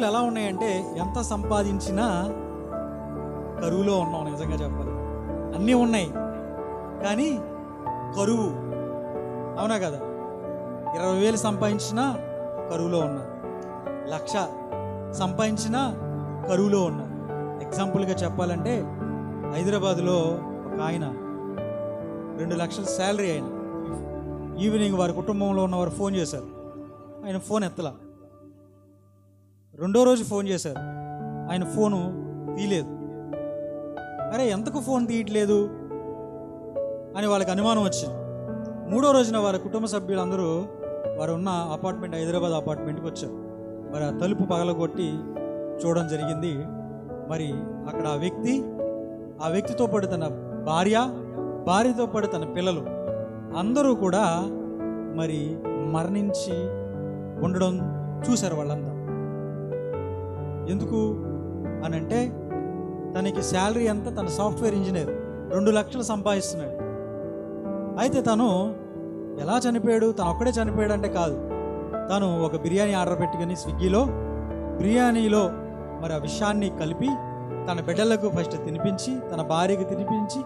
రోజులు ఎలా ఉన్నాయంటే ఎంత సంపాదించినా కరువులో ఉన్నాం నిజంగా చెప్పాలి. అన్నీ ఉన్నాయి కానీ కరువు. అవునా కదా? ఇరవై వేలు సంపాదించినా కరువులో ఉన్నారు లక్ష సంపాదించినా కరువులో ఉన్నారు ఎగ్జాంపుల్గా చెప్పాలంటే హైదరాబాద్లో ఒక ఆయన రెండు లక్షల శాలరీ ఆయన ఈవినింగ్ వారి కుటుంబంలో ఉన్నవారు ఫోన్ చేశారు. ఆయన ఫోన్ ఎత్తలా. రెండో రోజు ఫోన్ చేశారు. ఆయన ఫోను తీయలేదు. అరే ఎంతకు ఫోన్ తీయట్లేదు? అని వాళ్ళకి అనుమానం వచ్చింది. మూడో రోజున వారి కుటుంబ సభ్యులందరూ వారు ఉన్న అపార్ట్మెంట్ హైదరాబాద్ అపార్ట్మెంట్కి వచ్చారు. మరి ఆ తలుపు పగలగొట్టి చూడడం జరిగింది. మరి అక్కడ ఆ వ్యక్తి ఆ వ్యక్తితో పాటు తన భార్య భార్యతో పాటు తన పిల్లలు అందరూ కూడా మరి మరణించి ఉండడం చూశారు వాళ్ళంతా ఎందుకు అని అంటే తనకి శాలరీ ఎంత తన సాఫ్ట్వేర్ ఇంజనీర్ రెండు లక్షలు సంపాదిస్తున్నాడు. అయితే తను ఎలా చనిపోయాడు? తను ఒక్కడే చనిపోయాడు అంటే కాదు. తను ఒక బిర్యానీ ఆర్డర్ పెట్టుకుని స్విగ్గీలో బిర్యానీలో మరి ఆ విషయాన్ని కలిపి తన బిడ్డలకు ఫస్ట్ తినిపించి తన భార్యకి తినిపించి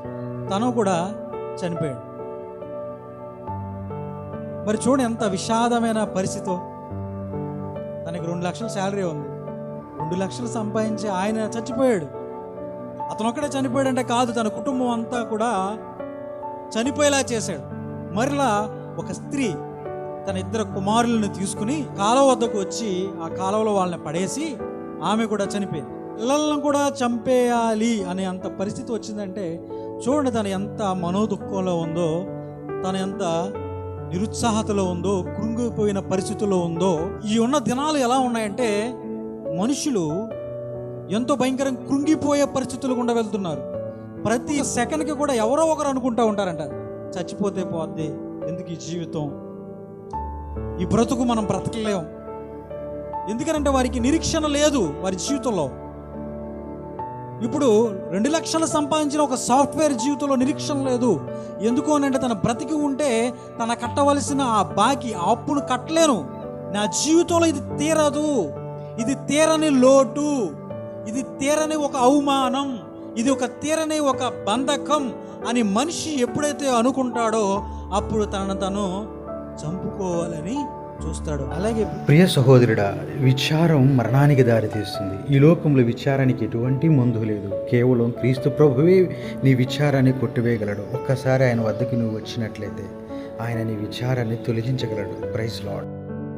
తను కూడా చనిపోయాడు. మరి చూడు ఎంత విషాదమైన పరిస్థితితో తనకి రెండు లక్షల శాలరీ ఉంది. రెండు లక్షలు సంపాదించి ఆయన చచ్చిపోయాడు. అతను ఒక్కడే చనిపోయాడంటే కాదు తన కుటుంబం అంతా కూడా చనిపోయేలా చేశాడు. మరలా ఒక స్త్రీ తన ఇద్దరు కుమారులను తీసుకుని కాలువ వద్దకు వచ్చి ఆ కాలువలో వాళ్ళని పడేసి ఆమె కూడా చనిపోయింది. పిల్లలను కూడా చంపేయాలి అనే అంత పరిస్థితి వచ్చిందంటే చూడండి తను ఎంత మనోదుఖంలో ఉందో తను ఎంత నిరుత్సాహతలో ఉందో కృంగిపోయిన పరిస్థితుల్లో ఉందో ఈ ఉన్న దినాలు ఎలా ఉన్నాయంటే మనుషులు ఎంతో భయంకరంగా కృంగిపోయే పరిస్థితులు గుండా వెళ్తున్నారు. ప్రతి సెకండ్కి కూడా ఎవరో ఒకరు అనుకుంటూ ఉంటారంట చచ్చిపోతే పోద్ది ఎందుకు ఈ జీవితం? ఈ బ్రతుకు మనం బ్రతకలేం. ఎందుకనంటే వారికి నిరీక్షణ లేదు వారి జీవితంలో. ఇప్పుడు రెండు లక్షలు సంపాదించిన ఒక సాఫ్ట్వేర్ జీవితంలో నిరీక్షణ లేదు. ఎందుకు అని అంటే తన బ్రతికి ఉంటే తన కట్టవలసిన ఆ బాకీ ఆ అప్పును కట్టలేను. నా జీవితంలో ఇది తీరదు. ఇది తీరని లోటు ఇది తీరని ఒక అవమానం ఇది ఒక తీరని ఒక బంధకం అని మనిషి ఎప్పుడైతే అనుకుంటాడో అప్పుడు తనను తను చంపుకోవాలని చూస్తాడు. అలాగే ప్రియ సహోదరుడా విచారం మరణానికి దారితీస్తుంది. ఈ లోకంలో విచారానికి ఎటువంటి మందు లేదు. కేవలం క్రీస్తు ప్రభువే నీ విచారాన్ని కొట్టివేయగలడు. ఒక్కసారి ఆయన వద్దకు నువ్వు వచ్చినట్లయితే ఆయన నీ విచారాన్ని తొలగించగలడు. Praise lord